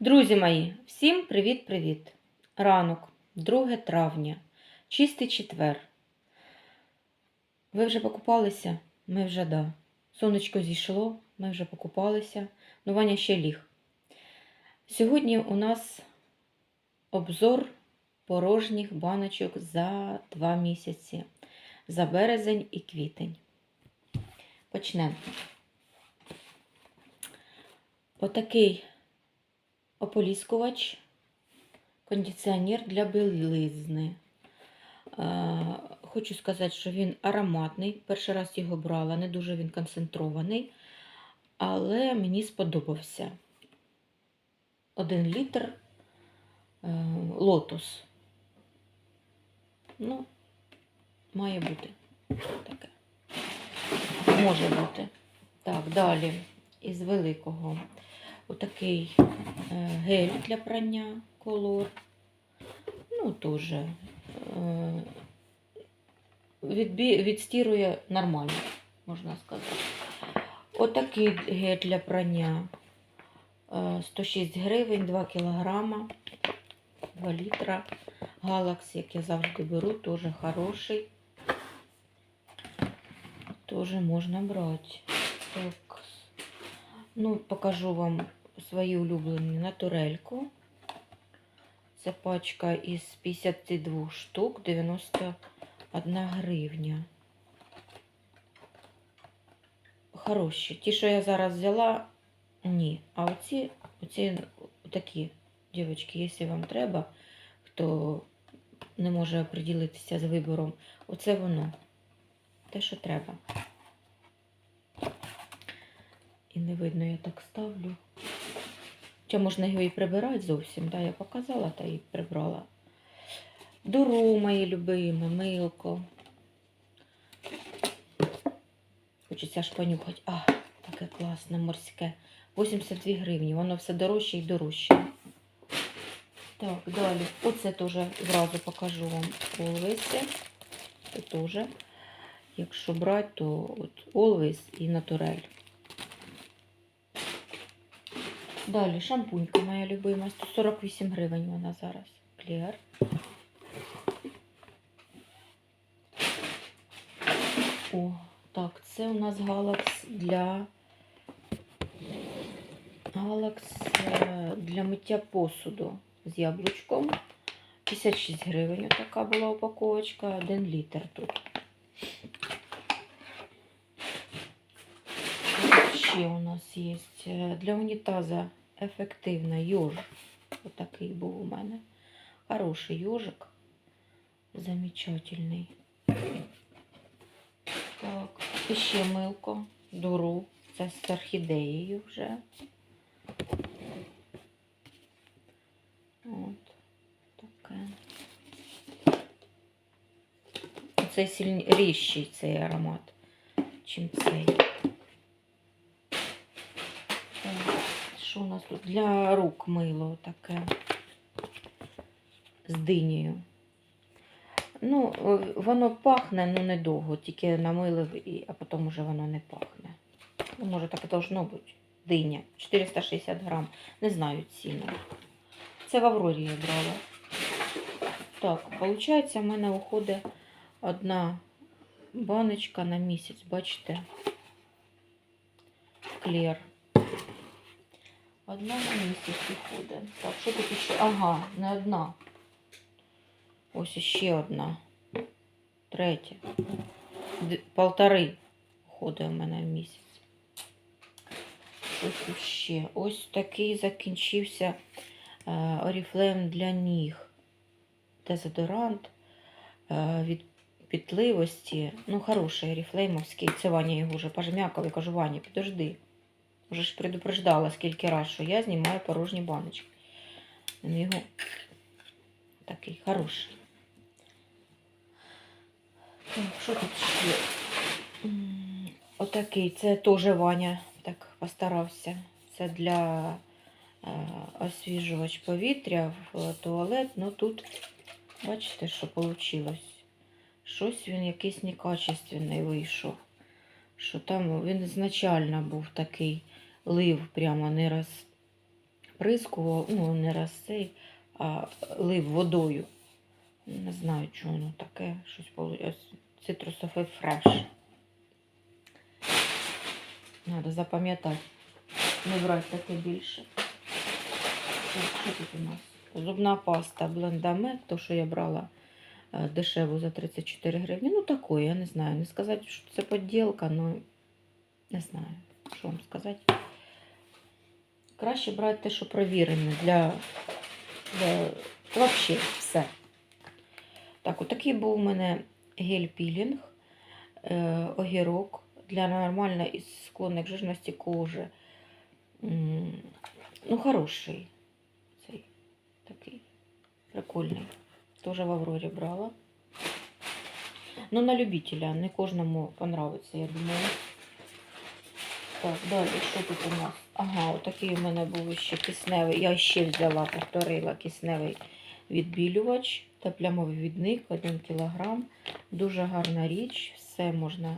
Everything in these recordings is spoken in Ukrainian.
Друзі мої, всім привіт-привіт! Ранок, 2 травня, чистий четвер. Ви вже покупалися? Ми вже да. Сонечко зійшло, ми вже покупалися. Ну, Ваня ще ліг. Сьогодні у нас обзор порожніх баночок за 2 місяці. За березень і квітень. Почнемо. Отакий ополіскувач, кондиціонер для білизни. Е, Хочу сказати, що він ароматний. Перший раз його брала, не дуже він концентрований, але мені сподобався. Один літр е, лотос. Ну, має бути таке. Може бути. Так, далі із великого. Отакий гель для прання колор. Ну, теж е, відстірує нормально, можна сказати. Отакий гель для прання. е, 106 гривень, 2 кілограма, 2 літра. Галакс, як я завжди беру, теж хороший. Теж можна брати. Так. Ну, покажу вам свої улюблені натурельку. Це пачка із 52 штук, 91 гривня. Хороші. Ті, що я зараз взяла, ні. А оці, оці такі, дівчатки, якщо вам треба, хто не може оприділитися з вибором, оце воно. Те, що треба. І не видно, я так ставлю. Хоча можна його і прибирати зовсім, да, я показала та і прибрала. Дуру, мої любимі, милко. Хочеться аж понюхати. А, таке класне, морське. 82 гривні. Воно все дорожче і дорожче. Так, далі. Оце теж зразу покажу вам Always. Це теж. Якщо брати, то от Always і Натурель. Далі шампунька моя любима. 148 гривень вона зараз. Клер. О, так, це у нас галакс для галакс е, для миття посуду з яблучком. 56 гривень така була упаковочка, 1 літр тут. Ще у нас є е, для унітаза ефективна йож. Отакий був у мене. Хороший йожик. Замечательний. Так, і ще милко, дуру. Це з орхідеєю вже. От таке. Цей сильніший цей аромат, чим цей. Так, Що у нас тут? Для рук мило таке з динею. Ну, е, воно пахне, ну недовго, тільки намилив, а потім уже воно не пахне. Ну, може, так і должно бути. Диня. 460 грам. Не знаю ціну. Це в Аврорі я брала. Так, виходить, в мене уходить одна баночка на місяць, бачите? Клер. Одна на місяць уходить. Так, що тут ще? Ага, не одна. Ось ще одна. Третя. Полтори уходить у мене в місяць. Ось ще. Ось такий закінчився е, оріфлейм для ніг. Дезодорант е, від пітливості. Ну, хороший оріфлеймовський. Це Ваня його вже пожмякав. Я кажу, Ваня, підожди. Вже ж предупреждала скільки раз, що я знімаю порожні баночки. Він його такий хороший. Так, що тут? М, Отакий, це теж Ваня так постарався. Це для е, освіжувач повітря в туалет. Ну тут, бачите, що вийшло. Щось він якийсь некачественний вийшов. Що там він ізначально був такий лив, прямо не розприскував, ну, не раз цей, а лив водою. Не знаю, чого воно таке. Щось получилось. Цитрусовий фреш. Надо запам'ятати. Не брати таке більше. Що тут у нас? Зубна паста блендамет, то, що я брала е, дешеву за 34 гривні. Ну, такое, я не знаю. Не сказати, що це поділка, ну не знаю, що вам сказати. Краще брати те, що провірене для, для взагалі все. Так, отакий був у мене гель-пілінг, е, огірок для нормально із склонних жирності кожи. М, Ну, хороший. Цей такий прикольний. Тоже в Аврорі брала. Ну, на любителя, не кожному понравиться, я думаю. Так, далі, що тут у нас? Ага, отакий у мене був ще кисневий. Я ще взяла, повторила кисневий відбілювач та плямовий відник 1 кг. Дуже гарна річ, все можна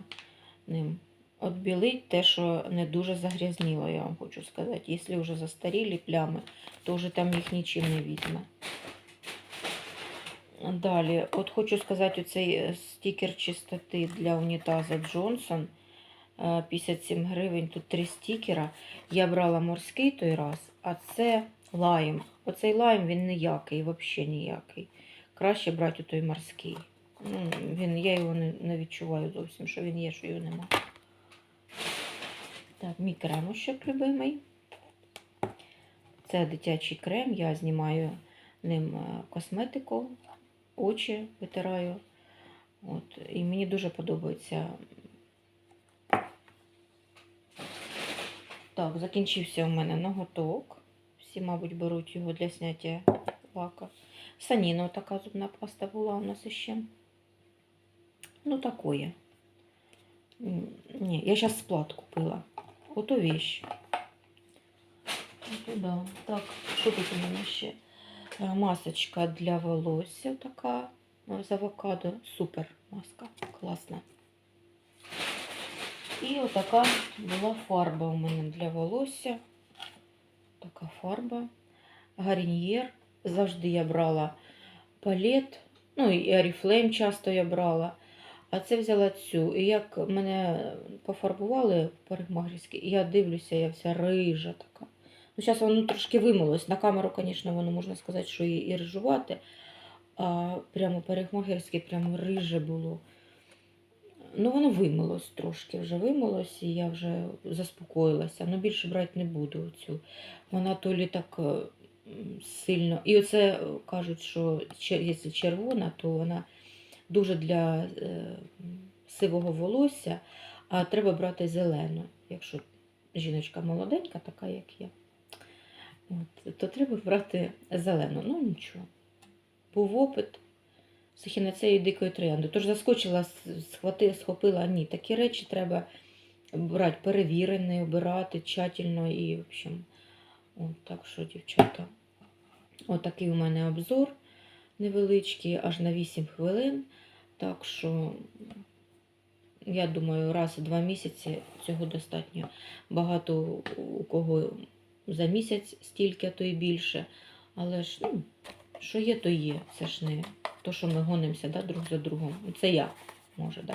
ним відбілити. Те, що не дуже загрязніло, я вам хочу сказати. Якщо вже застарілі плями, то вже там їх нічим не візьме. Далі, от хочу сказати, оцей е, стікер чистоти для унітаза Джонсон. Е, 57 гривень, тут три стікера. Я брала морський той раз, а це лайм. Оцей лайм він ніякий, взагалі ніякий. Краще брати той морський. Ну, він, я його не, не відчуваю зовсім, що він є, що його нема. Так, мій кремощик любимий. Це дитячий крем, я знімаю ним е, косметику, очі витираю. От, і мені дуже подобається. Так, закінчився у мене ноготок. Всі, мабуть, беруть його для зняття лака. Саніно така зубна паста була у нас іще. Ну, такое. М, Ні, я зараз сплат купила. Ото вещь. Ото да. Так, що тут у мене ще? Е, Масочка для волосся така е, з авокадо. Супер маска. Класна. І отака була фарба у мене для волосся. Така фарба. Гарньєр. Завжди я брала палет. Ну і Аріфлейм часто я брала. А це взяла цю. І як мене пофарбували в я дивлюся, я вся рижа така. Ну, зараз воно трошки вимилось. На камеру, звісно, воно можна сказати, що і рижувати. А прямо парикмахерське, прямо риже було. Ну, воно вимилось трошки, вже вимилось, і я вже заспокоїлася. Ну, більше брати не буду цю. Вона то лі так е, сильно. І оце е, кажуть, що якщо червона, то вона дуже для е, сивого волосся, а треба брати зелену. Якщо жіночка молоденька, така як я, от, то треба брати зелену. Ну нічого. Був опит з ехінацею дикої троянди. Тож заскочила, схвати, схопила. Ні, такі речі треба брати перевірені, обирати тщательно і, в общем, от, так що, дівчата, отакий у мене обзор невеличкий, аж на 8 хвилин. Так що, я думаю, раз у два місяці цього достатньо. Багато у кого за місяць стільки, а то і більше. Але ж, ну, що є, то є. Це ж не то, що ми гонимося да, друг за другом. Це я, може, да.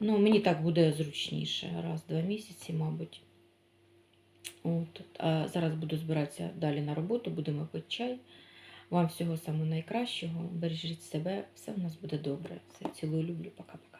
Ну, мені так буде зручніше. Раз-два місяці, мабуть. От. А зараз буду збиратися далі на роботу, будемо пити чай. Вам всього самого найкращого. Бережіть себе, все в нас буде добре. Все, цілую, люблю, пока-пока.